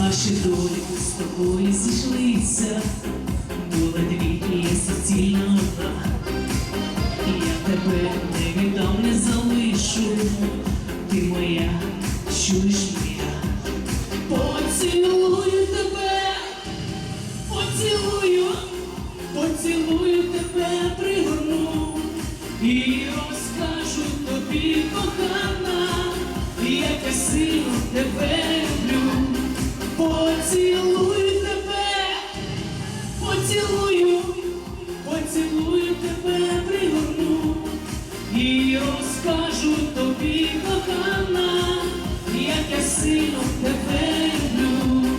Наші долі з тобою зійшлися, була дві, і суцільна одна. Я тебе не віддам, не залишу, ти моя, чуєш моя, поцілую тебе, поцілую, поцілую тебе, пригорну. І розкажу тобі, кохана, як я сильно тебе поцілую тебе, пригорну і розкажу тобі, кохана, як я сильно тебе люблю.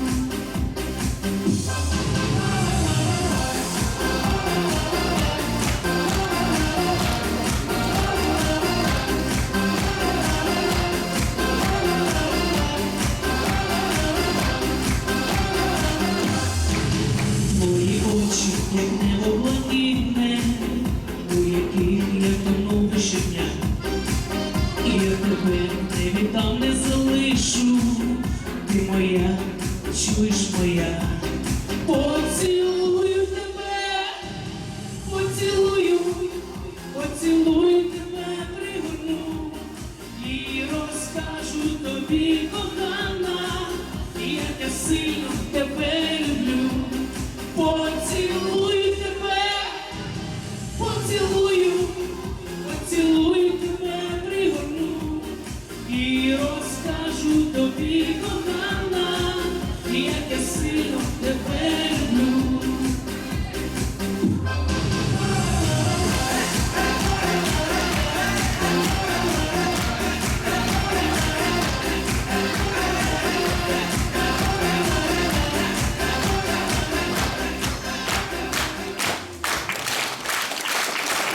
Твої очі, тебе не віддам, не залишу, ти моя, чуєш моя, поцілую тебе, поцілую, поцілую тебе, пригорну. І розкажу тобі,